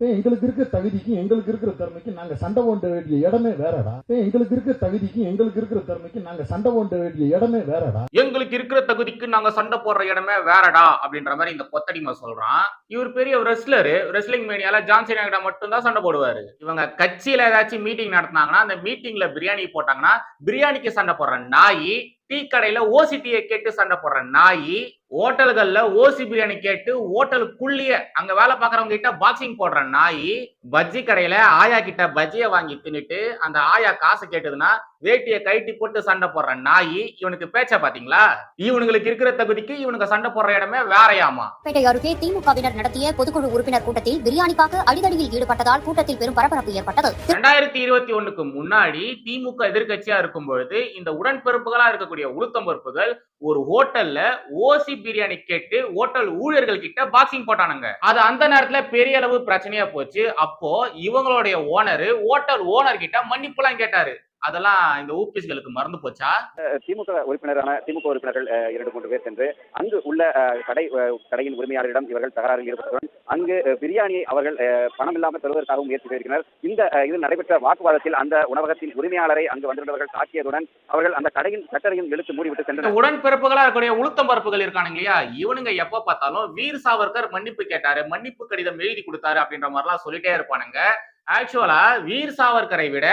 எங்களுக்கு இருக்கிற தகுதிக்கும் எங்களுக்கு இருக்கிற திறமைக்கு நாங்க சண்டை ஓண்ட வேண்டிய இடமே வேறடா. எங்களுக்கு இருக்கிற தகுதிக்கும் எங்களுக்கு இருக்கிற திறமைக்கு நாங்க சண்டை ஓண்ட வேண்டிய இடமே வேறடா. எங்களுக்கு இருக்கிற தகுதிக்கு நாங்க சண்டை போடுற இடமே வேறடா அப்படின்ற மாதிரி இந்த கொத்தடிமா சொல்றான். இவர் பெரிய ரெஸ்லரு ரெஸ்லிங் மீடியால ஜான்சன் கிட்ட மட்டும்தான் சண்டை போடுவாரு. இவங்க கட்சியில ஏதாச்சும் மீட்டிங் நடத்தினாங்கன்னா அந்த மீட்டிங்ல பிரியாணி போட்டாங்கன்னா பிரியாணிக்கு சண்டை போடுற நாய் டீ கடையில ஓசி கேட்டு சண்டை போடுற நாயி ஹோட்டல்கள்ல ஓசி பிரியாணி கேட்டு ஹோட்டலுக்குள்ளேயே அங்க வேலை பாக்குறவங்க கிட்ட பாக்ஸிங் போடுற நாயி பஜ்ஜி கடையில ஆயா கிட்ட பஜ்ஜியை வாங்கி தின்னுட்டு அந்த ஆயா காசு கேட்டதுன்னா வேட்டியை கைட்டி போட்டு சண்டை போடுற நாயி இவனுக்கு பேச்ச பாத்தீங்களா? இவனுங்களுக்கு இருக்கிற தகுதிக்கு இவனுக்கு சண்டை போடுற இடமே வேறையாமா? பேட்டை அருகே திமுகவினர் நடத்திய பொதுக்குழு உறுப்பினர் கூட்டத்தில் பிரியாணிக்காக அடிதடியில் ஈடுபட்டதால் கூட்டத்தில் பெரும் பரபரப்பு ஏற்பட்டது. ரெண்டாயிரத்தி இருபத்தி ஒண்ணுக்கு முன்னாடி திமுக எதிர்க்கட்சியா இருக்கும் பொழுது இந்த உடன்பிறப்புகளா இருக்கக்கூடிய உளுத்தம் பொறுப்புகள் ஒரு ஹோட்டல்ல ஓசி பிரியாணி கேட்டு ஹோட்டல் ஊழியர்கள் கிட்ட பாக்ஸிங் போட்டானுங்க. அது அந்த நேரத்துல பெரிய அளவு பிரச்சனையா போச்சு. அப்போ இவங்களுடைய ஓனரு ஹோட்டல் ஓனர் கிட்ட மன்னிப்புலாம் கேட்டாரு. அதெல்லாம் இந்த ஊபிஸ்களுக்கு மறந்து போச்சா? திமுக உறுப்பினரான திமுக உறுப்பினர்கள் இரண்டு மூன்று பேர் சென்று அங்கு உள்ள கடை கடையின் உரிமையாளரிடம் இவர்கள் தகராறில் ஈடுபட்டுள்ளனர் அங்கு பிரியாணியை அவர்கள் பணம் இல்லாமல் பெறுவதற்காகவும் முயற்சி செய்திருக்கிறார் இந்த இது நடைபெற்ற வாக்குவாதத்தில் அந்த உணவகத்தின் உரிமையாளரை அங்கு வந்திருந்தவர்கள் தாக்கியதுடன் அவர்கள் அந்த கடையின் சட்டரையும் இழுத்து மூடிவிட்டு சென்றனர். உடன்பிறப்புகளா இருக்கக்கூடிய உளுத்தம் பரப்புகள் இருக்கானுங்க இல்லையா? இவனுங்க எப்ப பார்த்தாலும் வீர் சாவர்கர் மன்னிப்பு கேட்டாரு மன்னிப்பு கடிதம் எழுதி கொடுத்தாரு அப்படின்ற மாதிரிலாம் சொல்லிட்டே இருப்பானுங்க. ஆக்சுவலா வீர் சாவர்கரை விட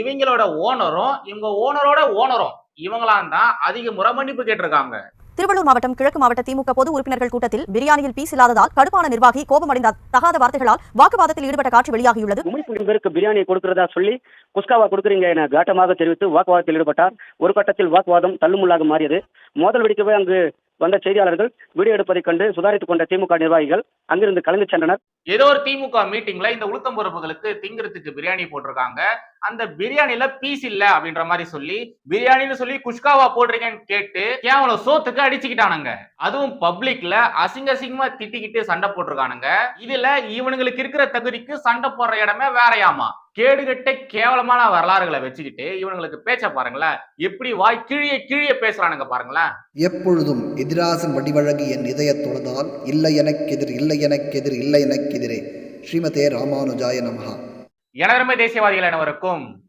இவங்களோட ஓனரும் இவங்க ஓனரோட ஓனரும் இவங்களாம் தான் அதிக முறை மன்னிப்பு கேட்டிருக்காங்க. திருவள்ளூர் மாவட்டம் கிழக்கு மாவட்ட திமுக பொது உறுப்பினர்கள் கூட்டத்தில் பிரியாணியில் பீஸ் இல்லாததால் கடுப்பான நிர்வாகி கோபமடைந்த தகாத வார்த்தைகளால் வாக்குவாதத்தில் ஈடுபட்ட காட்சி வெளியாகியுள்ளது. உமைப்பு பேருக்கு பிரியாணி கொடுக்கிறதா சொல்லி குஸ்காவா கொடுக்குறீங்க என காட்டமாக தெரிவித்து வாக்குவாதத்தில் ஈடுபட்டார். ஒரு கட்டத்தில் வாக்குவாதம் தள்ளுமுள்ளாக மாறியது. மோதல் வெடிக்கவே அங்கு வந்த செய்தியாளர்கள் வீடியோ எடுப்பதைக் கண்டு சுதாரித்துக் கொண்ட திமுக நிர்வாகிகள் அங்கிருந்து கலந்து சென்றனர். ஏதோ ஒரு திமுக மீட்டிங்ல இந்த உளுத்தம் பொறுப்புகளுக்கு திங்கிறதுக்கு பிரியாணி போட்டிருக்காங்க. அந்த பிரியாணில பீஸ் இல்ல அப்படின்ற மாதிரி சொல்லி பிரியாணின்னு சொல்லி குஷ்காவா போடுறீங்கன்னு கேட்டு கேவலம் சோத்துக்கு அடிச்சுக்கிட்டானுங்க? அதுவும் பப்ளிக்ல அசிங்க அசிங்கமா திட்டிக்கிட்டு சண்டை போட்டிருக்கானுங்க. இதுல இவனுங்களுக்கு இருக்கிற தகுதிக்கு சண்டை போடுற இடமே வேறையாமா? கேடுகட்ட கேவலமான வரலாறுகளை வச்சுக்கிட்டு இவனுங்களுக்கு பேச்ச பாருங்களேன். எப்படி வாய் கிழிய கிழிய பேசுறானுங்க பாருங்களேன். எப்பொழுதும் எதிராசன் வடிவழகு என் இதய தொழுதால் இல்லை எனக்கெதிர் இல்லை எனக்கெதிர் இல்லை எனக்கெதிரே ஸ்ரீமதே ராமானுஜாய நமகா எனதருமை தேசியவாதிகள் அனைவருக்கும்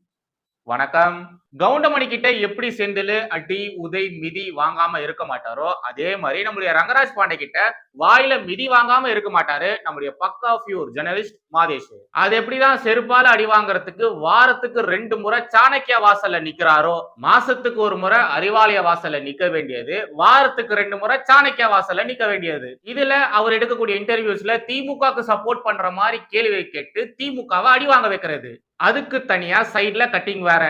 வணக்கம். கவுண்டமணி கிட்ட எப்படி செந்தில் அடி உதை மிதி வாங்காம இருக்க மாட்டாரோ அதே மாதிரி நம்முடைய ரங்கராஜ் பாண்டே கிட்ட வாயில மிதி வாங்காம இருக்க மாட்டாரு நம்முடைய பக்கா ஃபியூர் ஜெர்னலிஸ்ட் மாதேஷ். அது எப்படிதான் செருப்பால அடி வாங்குறதுக்கு வாரத்துக்கு ரெண்டு முறை சாணக்கியா வாசல்ல நிக்கிறாரோ மாசத்துக்கு ஒரு முறை அறிவாலய வாசல்ல நிக்க வேண்டியது வாரத்துக்கு ரெண்டு முறை சாணக்கியா வாசல்ல நிக்க வேண்டியது. இதுல அவர் எடுக்கக்கூடிய இன்டர்வியூஸ்ல திமுகவுக்கு சப்போர்ட் பண்ற மாதிரி கேள்வி கேட்டு திமுகவை அடி வாங்க வைக்கிறது. அதுக்கு தனியா சைட்ல கட்டிங் வேற.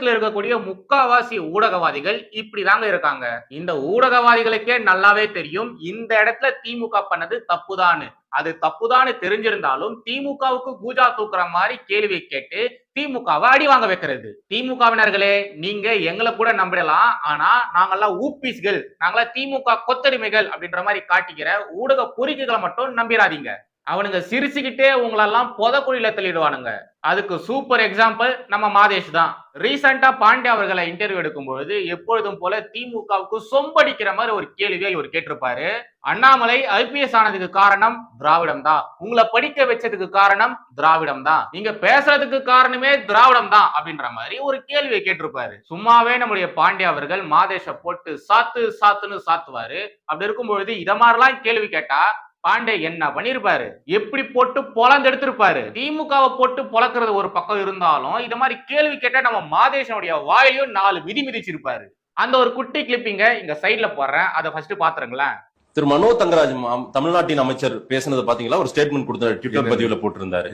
தமிழகத்துல இருக்கக்கூடிய முக்காவாசி ஊடகவாதிகள் இப்படிதாங்க இருக்காங்க. இந்த ஊடகவாதிகளுக்கே நல்லாவே தெரியும் இந்த இடத்துல திமுக பண்ணது தப்புதான்னு. அது தப்புதான்னு தெரிஞ்சிருந்தாலும் திமுகவுக்கு பூஜா தூக்குற மாதிரி கேள்வி கேட்டு திமுகவை அடி வாங்க வைக்கிறது. திமுகவினர்களே நீங்க எங்களை கூட நம்பிடலாம் ஆனா நாங்கெல்லாம் ஊப்பீஸ்கள் நாங்களாம் திமுக கொத்தடிமைகள் அப்படின்ற மாதிரி காட்டிக்கிற ஊடக பொறிக்கைகளை மட்டும் நம்பிடாதீங்க அவனுங்க சிரிச்சுக்கிட்டே உங்களெல்லாம் புதக்குழியில தள்ளிடுவானுங்க. அதுக்கு சூப்பர் எக்ஸாம்பிள் நம்ம மாதேஷ் தான். ரீசெண்டா பாண்டே அவர்களை இன்டர்வியூ எடுக்கும் பொழுது எப்பொழுதும் போல திமுகவுக்கு சொம்படிக்கிற மாதிரி ஒரு கேள்வியை இவர் கேட்டிருப்பாரு. அண்ணாமலை ஐபிஎஸ் ஆனதுக்கு காரணம் திராவிடம் தான். உங்களை படிக்க வச்சதுக்கு காரணம் திராவிடம் தான். நீங்க பேசுறதுக்கு காரணமே திராவிடம் தான் அப்படின்ற மாதிரி ஒரு கேள்வியை கேட்டிருப்பாரு. சும்மாவே நம்முடைய பாண்டே அவர்கள் மாதேஷ போட்டு சாத்து சாத்துன்னு சாத்துவாரு. அப்படி இருக்கும் பொழுது இத மாதிரிலாம் கேள்வி கேட்டா பாண்டே என்ன பண்ணிருப்பாரு? எப்படி போட்டு பொலந்து எடுத்திருப்பாரு? திமுகவை போட்டு பொளக்குறது ஒரு பக்கம் இருந்தாலும் இந்த மாதிரி கேள்வி கேட்டா நம்ம மாதேஷனுடைய வாயிலையும் நாலு மிதி மிதிச்சிருப்பாரு. அந்த ஒரு குட்டி கிளிப்பிங்க இங்க சைட்ல போடுறேன். அதை ஃபர்ஸ்ட் பாத்துருங்களேன். திரு மனோ தங்கராஜ் தமிழ்நாட்டின் அமைச்சர் பேசுனது பாத்தீங்களா? ஒரு ஸ்டேட்மெண்ட் கொடுத்தாரு ட்விட்டர்? பதிவுல போட்டிருந்தாரு.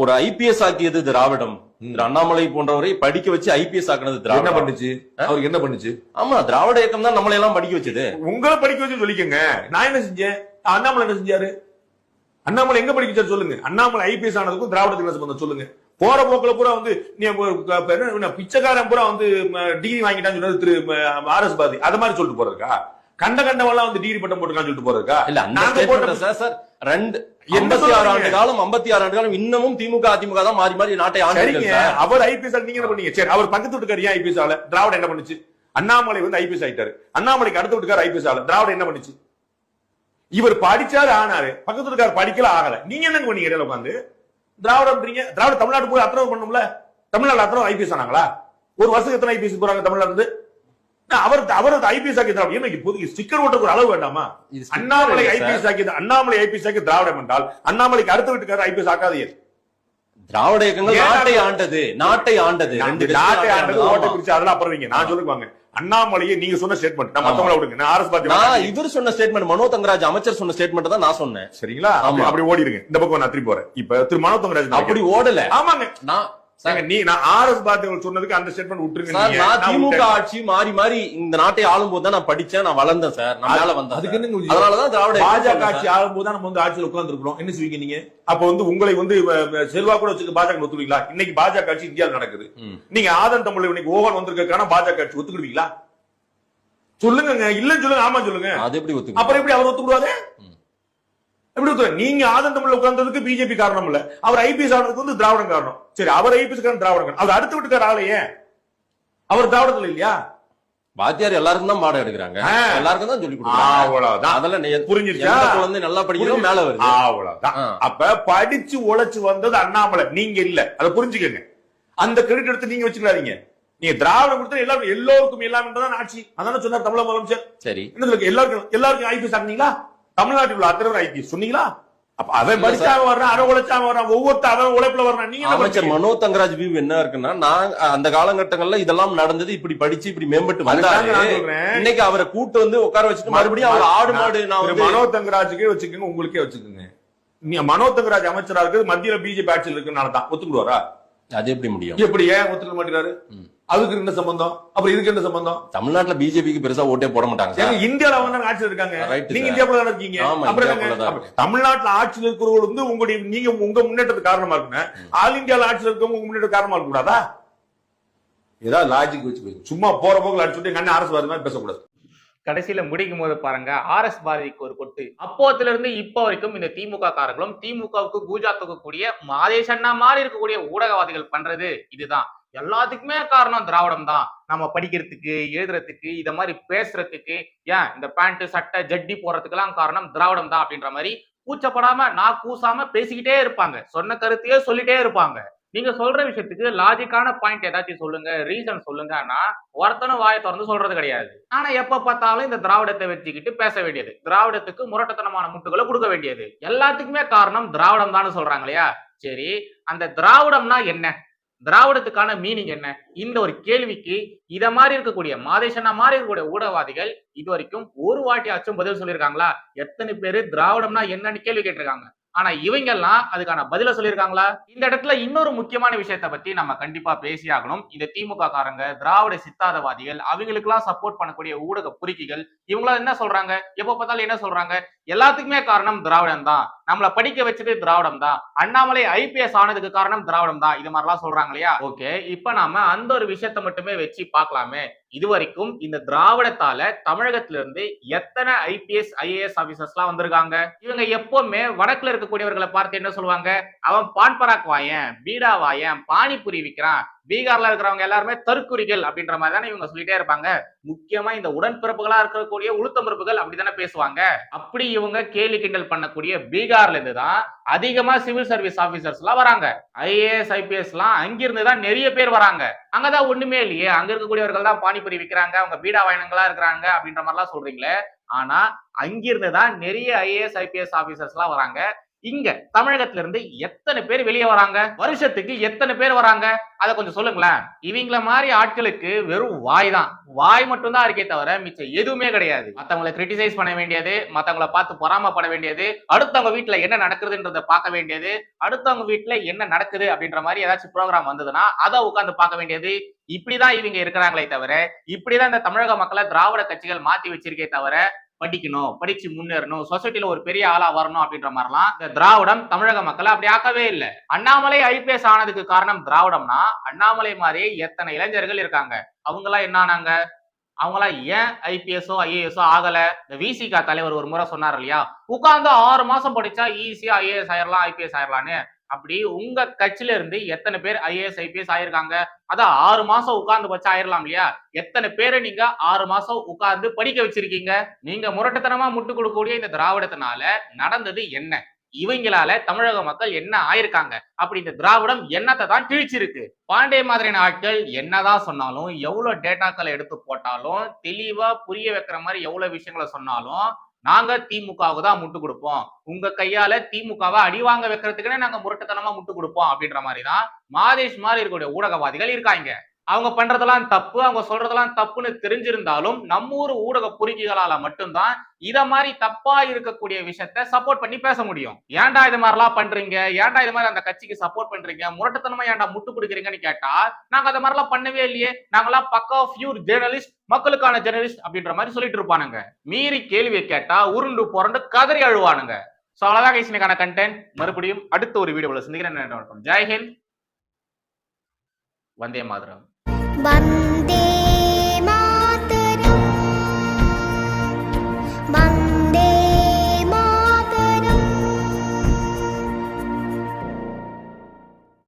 ஒரு ஐபிஎஸ் ஆக்கியது திராவிடம். திரு அண்ணாமலை போன்றவரை படிக்க வச்சு ஐபிஎஸ் ஆக்குனது என்ன திராவிடம் பண்ணுச்சு? அவருக்கு என்ன பண்ணுச்சு? ஆமா திராவிட இயக்கம் தான் நம்மளை எல்லாம் படிக்க வச்சது. உங்களை படிக்க வச்சு சொல்லிக்கங்க. நான் என்ன செஞ்சேன்? அண்ணாமலை என்ன செஞ்சாரு? அண்ணாமலை எங்க படிக்க சொல்லுங்க. அண்ணாமலை ஐபிஎஸ் ஆனதுக்கும் என்ன சம்பந்தம் சொல்லுங்க. போற போக்குல பூரா வந்து நீ பிச்சைக்காரன் பூரா வந்து டிகிரி வாங்கிட்டான்னு சொன்னது திரு ஆர் எஸ் பாதி அது மாதிரி சொல்லிட்டு போறதுக்கா? கண்ட கண்டவெல்லாம் வந்து டிகிரி பட்டம் போட்டுருக்கான்னு சொல்லிட்டு போறதுக்கா? இல்ல நாங்க போட்ட- சார் சார் ரெண்டு எண்பத்தி ஆறு? ஆண்டு காலம் ஐம்பத்தி ஆறு ஆண்டு காலம் இன்னமும் திமுக அதிமுக தான் மாறி மாறி நாட்டை சார் அவர் ஐபிஎஸ் நீங்க என்ன பண்ணீங்க? சரி அவர் பக்கத்து வீட்டுக்கார் ஏன் ஐபிஎஸ் ஆல திராவிடம் என்ன பண்ணுச்சு? அண்ணாமலை வந்து ஐபிஎஸ் ஆயிட்டாரு. அண்ணாமலைக்கு அடுத்த வீட்டுக்கார் ஐபிஎஸ் ஆல திராவிடம் என்ன பண்ணுச்சு? இவர் படிச்சாரு ஆனாரு. பக்கத்துல இருக்காரு படிக்கல ஆகல. நீங்க என்ன பண்ணீங்க இடையில உட்காந்து? திராவிடம்ன்றீங்க. திராவிட தமிழ்நாடு போய் அத்தனை பண்ணும்ல தமிழ்நாடு அத்தனை ஐபிஎஸ் ஆனாங்களா? ஒரு வருஷத்துக்கு எத்தனை ஐபிஎஸ் போறாங்க தமிழ்நாடு இருந்து? அவர் அவர் ஐபிஎஸ் ஆக்கி திராவிடம் ஏன்னா இப்போதைக்கு ஸ்டிக்கர் ஓட்டுக்கு ஒரு அளவு வேண்டாமா? அண்ணாமலை ஐபிஎஸ். ஆக்கி அண்ணாமலை ஐபிஎஸ் ஆக்கி திராவிடம் என்றால் அண்ணாமலைக்கு அடுத்த வீட்டுக்காரர் ஐபிஎஸ் ஆக்காதீங்க திராவிட இயக்கங்கள் நாட்டை ஆண்டது நாட்டை ஆண்டது. நாட்டு ஆண்டது. ஓட்டை. பிரிச்சு அதெல்லாம் அப்புறம் வைங்க. நான் சொல்லுவாங்க அண்ணாமலையை நீங்க சொன்ன ஸ்டேட்மெண்ட் நான். மத்தவங்கள விடுங்க. நான் ஆர்எஸ் நான் பாத்தி இவர் சொன்ன ஸ்டேட்மெண்ட் மனோ தங்கராஜ் அமைச்சர் சொன்ன ஸ்டேட்மெண்ட் தான் நான் சொன்னேன். சரிங்களா? அப்படி- ஓடிடுங்க இந்த பக்கம் நான் திருப்பி போறேன். இப்ப திரு மனோ தங்கராஜ் அப்படி ஓடல. ஆமாங்க. நான் நீ நான் ஆர்எஸ் பாத்தி சொன்னதுக்கு அந்த ஸ்டேட்மெண்ட் விட்டுருங்க திமுக. ஆட்சி மாறி மாறி இந்த நாட்டை ஆளும் போது தான் நான் படிச்சேன் நான் வளர்ந்தேன் சார். நான் வந்தேன் அதுக்கு? அதனாலதான் திராவிட பாஜக ஆட்சி சார். ஆளும்போது தான் நம்ம வந்து ஆட்சியில் உட்கார்ந்து இருக்கிறோம் என்ன செய்வீங்க நீங்க? அப்ப வந்து உங்களை வந்து செல்வா கூட வச்சுக்க பாஜக ஒத்துக்குவீங்களா? இன்னைக்கு பாஜக ஆட்சி இந்தியாவில் நடக்குது. நீங்க ஆதன் தமிழ் இன்னைக்கு ஓவன் வந்திருக்கான பாஜக ஆட்சி ஒத்துக்கிடுவீங்களா? சொல்லுங்க இல்லன்னு சொல்லுங்க ஆமா சொல்லுங்க. அது எப்படி ஒத்துக்க அப்புறம் எப்படி அவர் ஒத்துக்கிடுவாரு. எப்படி நீங்க தமிழ்ல உட்கார்ந்ததுக்கு பிஜேபி காரணம் இல்ல அவர் ஐபிஎஸ் ஆனதுக்கு வந்து திராவிடம் காரணம். சரி அவர் ஐபிஎஸ் காரணம் திராவிடம் காரணம். அவர் அடுத்து விட்டுக்கார ஆளையே அவர் திராவிடத்துல இல்லையா? வாத்தியார் எல்லாருக்கும் தான் பாடம் எடுக்கிறாங்க. எல்லாருக்கும் தான் சொல்லி கொடுக்குறாங்க. அவ்வளவுதான். அதெல்லாம் நீ- புரிஞ்சிருச்சா? குழந்தை நல்லா படிக்கிறதோ மேல வருது. அவ்வளவுதான். அப்ப படிச்சு உழைச்சு வந்தது அண்ணாமலை. நீங்க இல்ல. அதை புரிஞ்சுக்கங்க. அந்த கிரெடிட் எடுத்து நீங்க வச்சுக்காதீங்க. நீங்க திராவிடம் கொடுத்தா எல்லாரும் எல்லோருக்கும் எல்லாம் ஆட்சி. அதான சொன்னார் தமிழக முதலமைச்சர். சரி. எல்லாருக்கும் எல்லாருக்கும் ஐபிஎஸ் ஆனீங்களா தமிழ்நாட்டில் உள்ள அத்தனை ஐபிஎஸ் சொன்னீங்களா? அவன் படிச்சாம வர்றான் அவன் உழைச்சாம வர்றான் ஒவ்வொருத்தர் அவன் உழைப்புல வர்றான். நீங்க அமைச்சர்? மனோ தங்கராஜ் வியூ என்ன இருக்குன்னா நான் அந்த காலகட்டங்கள்ல இதெல்லாம் நடந்தது இப்படி படிச்சு இப்படி மேம்பட்டு வந்தாரு. இன்னைக்கு அவரை கூட்டு வந்து உட்கார வச்சுட்டு மறுபடியும் அவர் ஆடு மாடு நான் மனோ தங்கராஜுக்கே வச்சுக்கோங்க உங்களுக்கே வச்சுக்கோங்க. நீ மனோ தங்கராஜ் அமைச்சரா இருக்கிறது மத்தியில பிஜேபி ஆட்சியில் இருக்குனால தான் ஒத்துக்குடுவாரா? அது எப்படி முடியும்? எப்படி ஏன் ஒத்துக்க மாட்டேங்கிறாரு? ம். அதுக்கு என்ன சம்பந்தம்? அப்புறம் இதுக்கு என்ன சம்பந்தம்? தமிழ்நாட்டுல பிஜேபிக்கு பெருசா ஓட்டே போட மாட்டாங்க இந்தியால அவங்க ஆட்சியில் இருக்காங்க? நீங்க. இந்தியாவுல தானே இருக்கீங்க? அப்புறம் தமிழ்நாட்டுல ஆட்சியில் இருக்கிறவங்க வந்து உங்களுடைய நீங்க உங்க முன்னேற்றத்துக்கு காரணமா இருக்குங்க ஆல் இந்தியால ஆட்சியில் இருக்கவங்க உங்க முன்னேற்ற காரணமா இருக்க கூடாதா ஏதாவது லாஜிக் வச்சு. சும்மா போற போக்குல அடிச்சுட்டு அண்ணன் அரசு மாதிரி பேசக்கூடாது. கடைசியில முடிக்கும் போது பாருங்க ஆர் எஸ் பாரதிக்கு ஒரு கொட்டு. அப்போத்துல இருந்து இப்போ வரைக்கும் இந்த திமுக காரங்களும் திமுகவுக்கு பூஜா தூக்கக்கூடிய மாதேஷ் அண்ணா மாதிரி இருக்கக்கூடிய ஊடகவாதிகள் பண்றது இதுதான். எல்லாத்துக்குமே காரணம் திராவிடம் தான். நம்ம படிக்கிறதுக்கு எழுதுறதுக்கு இத மாதிரி பேசுறதுக்கு. ஏன்? இந்த பேண்ட் சட்டை ஜட்டி போடுறதுக்கெல்லாம் காரணம் திராவிடம் தான் அப்படின்ற மாதிரி கூச்சப்படாம நான் கூசாம பேசிக்கிட்டே இருப்பாங்க. சொன்ன கருத்தையே சொல்லிட்டே இருப்பாங்க. நீங்க சொல்ற விஷயத்துக்கு லாஜிக்கான பாயிண்ட் ஏதாச்சும் சொல்லுங்க ரீசன் சொல்லுங்கன்னா ஒருத்தனும் வாய திறந்து சொல்றது கிடையாது. ஆனா எப்ப பார்த்தாலும் இந்த திராவிடத்தை வச்சுக்கிட்டு பேச வேண்டியது. திராவிடத்துக்கு முரட்டத்தனமான முட்டுகளை கொடுக்க வேண்டியது. எல்லாத்துக்குமே காரணம் திராவிடம் தான் சொல்றாங்க இல்லையா? சரி அந்த திராவிடம்னா என்ன? திராவிடத்துக்கான மீனிங் என்ன? இந்த ஒரு கேள்விக்கு இத மாதிரி இருக்கக்கூடிய மாதேஷனா மாதிரி இருக்கக்கூடிய ஊடகவாதிகள் இது வரைக்கும் ஒரு வாட்டியாச்சும் பதில் சொல்லியிருக்காங்களா? எத்தனை பேரு திராவிடம்னா என்னன்னு கேள்வி கேட்டிருக்காங்க. ஆனா இவங்க எல்லாம் அதுக்கான பதில சொல்லியிருக்காங்களா? இந்த இடத்துல இன்னொரு முக்கியமான விஷயத்த பத்தி நம்ம கண்டிப்பா பேசியாகணும் இந்த திமுக காரங்க திராவிட சித்தாந்தவாதிகள் அவங்களுக்கெல்லாம் சப்போர்ட் பண்ணக்கூடிய ஊடக பொறுக்கிகள் இவங்களாம் என்ன சொல்றாங்க? எப்ப பார்த்தாலும் என்ன சொல்றாங்க? எல்லாத்துக்குமே காரணம் திராவிடம் தான். நம்மள படிக்க வச்சது திராவிடம் தான். அண்ணாமலை ஐபிஎஸ் ஆனதுக்கு காரணம் திராவிடம் தான். இது மாதிரிலாம் சொல்றாங்க இல்லையா? ஓகே இப்ப நாம அந்த ஒரு விஷயத்த மட்டுமே வச்சு பார்க்கலாமே. இதுவரைக்கும் இந்த திராவிடத்தால தமிழகத்துல இருந்து எத்தனை ஐபிஎஸ் ஐஏஎஸ் ஆபீசர்ஸ் எல்லாம் வந்திருக்காங்க? இவங்க எப்பவுமே வடக்குல இருக்கக்கூடியவர்களை பார்த்து என்ன சொல்லுவாங்க? அவன் பான்பராக் வாயன் பீடா வாயன் பானிபுரி விக்கிறான் பீகார்ல இருக்கிறவங்க எல்லாருமே தற்குறிகள் அப்படின்ற மாதிரி தானே இவங்க சொல்லிட்டே இருப்பாங்க. முக்கியமா இந்த உடன்பிறப்புகளா இருக்கக்கூடிய உளுத்தம்பிறப்புகள் அப்படித்தானே பேசுவாங்க. அப்படி இவங்க கேலி கிண்டல் பண்ணக்கூடிய பீகார்ல இருந்து தான் அதிகமா சிவில் சர்வீஸ் ஆபீசர்ஸ் எல்லாம் வராங்க. ஐஏஎஸ் ஐபிஎஸ் எல்லாம் அங்கிருந்து தான் நிறைய பேர் வராங்க. அங்கதான் ஒண்ணுமே இல்லையே. அங்க இருக்கக்கூடியவர்கள் தான் பானிபுரி விற்கிறாங்க அவங்க பீடா வாயனங்களா இருக்கிறாங்க அப்படின்ற மாதிரிலாம் சொல்றீங்களே. ஆனா அங்கிருந்து தான் நிறைய ஐஏஎஸ் ஐபிஎஸ் ஆபீசர்ஸ் எல்லாம் வராங்க. இங்க தமிழகத்துல இருந்து எத்தனை பேர் வெளியே வராங்க? வருஷத்துக்கு எத்தனை பேர் வராங்க? அதை கொஞ்சம் சொல்லுங்களேன். இவங்கள மாதிரி ஆட்களுக்கு வெறும் வாய் தான். வாய் மட்டும்தான் இருக்கே தவிர மிச்சம் எதுவுமே கிடையாது. மத்தவங்களை கிரிட்டிசைஸ் பண்ண வேண்டியது மத்தவங்களை பார்த்து பொறாமப்பட வேண்டியது அடுத்தவங்க வீட்டுல என்ன நடக்குதுன்றத பார்க்க வேண்டியது அடுத்தவங்க வீட்டுல என்ன நடக்குது அப்படின்ற மாதிரி ஏதாச்சும் ப்ரோக்ராம் வந்ததுன்னா அதை உட்காந்து பார்க்க வேண்டியது. இப்படிதான் இவங்க இருக்கிறாங்களே தவிர இப்படிதான் இந்த தமிழக மக்களை திராவிட கட்சிகள் மாத்தி வச்சிருக்கே தவிர படிக்கணும் படிச்சு முன்னேறணும் சொசைட்டில ஒரு பெரிய ஆளா வரணும் அப்படின்ற மாதிரிலாம் இந்த திராவிடம் தமிழக மக்களை அப்படி ஆக்கவே இல்லை. அண்ணாமலை ஐபிஎஸ் ஆனதுக்கு காரணம் திராவிடம்னா அண்ணாமலை மாதிரியே எத்தனை இளைஞர்கள் இருக்காங்க? அவங்க எல்லாம் என்ன ஆனாங்க அவங்களாம் ஏன் ஐபிஎஸ்ஓ ஐஏஎஸ்ஓ ஆகல? இந்த விசிகா தலைவர் ஒரு முறை சொன்னார் இல்லையா? உட்கார்ந்து ஆறு மாசம் படிச்சா ஈஸியா ஐஏஎஸ் ஆயிரலாம் ஐபிஎஸ் ஆயிரலான்னு. அப்படி உங்க கட்சியில இருந்து எத்தனை பேர் ஐஏஎஸ் ஐபிஎஸ் ஆயிருக்காங்க? அதான் ஆறு மாசம் உட்கார்ந்து வச்சு ஆயிரலாம் இல்லையா? எத்தனை பேரை நீங்க ஆறு மாசம் உட்கார்ந்து படிக்க வச்சிருக்கீங்க? நீங்க முரட்டுத்தனமா முட்டு கொடுக்கக்கூடிய இந்த திராவிடத்தினால நடந்தது என்ன? இவங்களால தமிழக மக்கள் என்ன ஆயிருக்காங்க? அப்படி இந்த திராவிடம் என்னத்தை தான் கிழிச்சிருக்கு? பாண்டிய மாதிரியான ஆட்கள் என்னதான் சொன்னாலும் எவ்வளவு டேட்டாக்களை எடுத்து போட்டாலும் தெளிவா புரிய வைக்கிற மாதிரி எவ்வளவு விஷயங்களை சொன்னாலும் நாங்க திமுகவுக்கு தான் முட்டு கொடுப்போம். உங்க கையால திமுகவை அடிவாங்க வைக்கிறதுக்குன்னு நாங்க முரட்டுத்தனமா முட்டு கொடுப்போம் அப்படின்ற மாதிரி தான் மாதேஷ் மாதிரி இருக்கக்கூடிய ஊடகவாதிகள் இருக்காங்க. அவங்க பண்றதெல்லாம் தப்பு அவங்க சொல்றதெல்லாம் தப்புன்னு தெரிஞ்சிருந்தாலும் நம்ம ஊர் ஊடக பொறுக்கிகளால மட்டும்தான் இத மாதிரி தப்பா இருக்கக்கூடிய விஷயத்த சப்போர்ட் பண்ணி பேச முடியும். ஏன்டா இது மாதிரிலாம் பண்றீங்க? ஏன்டா இது மாதிரி அந்த கட்சிக்கு சப்போர்ட் பண்றீங்க? முரட்டுத்தனமா ஏன்டா முட்டு கொடுக்குறீங்கன்னு கேட்டா நாங்க அந்த மாதிரிலாம் பண்ணவே இல்லையே. நாங்களாம் பக்கா ஃபியூர் ஜேர்னலிஸ்ட் மக்களுக்கான ஜேர்னலிஸ்ட் அப்படின்ற மாதிரி சொல்லிட்டு இருப்பானுங்க. மீறி கேள்வியை கேட்டா உருண்டு புரண்டு கதறி அழுவானுங்க. சோ அவ்வளவுதான் guys கண்டென்ட் மறுபடியும் அடுத்த ஒரு வீடியோவில் சந்திக்கிறேன். ஜெய்ஹிந்த் வந்தே ஜெய் ஹிந்த் வந்தே மாதிரம் வந்தே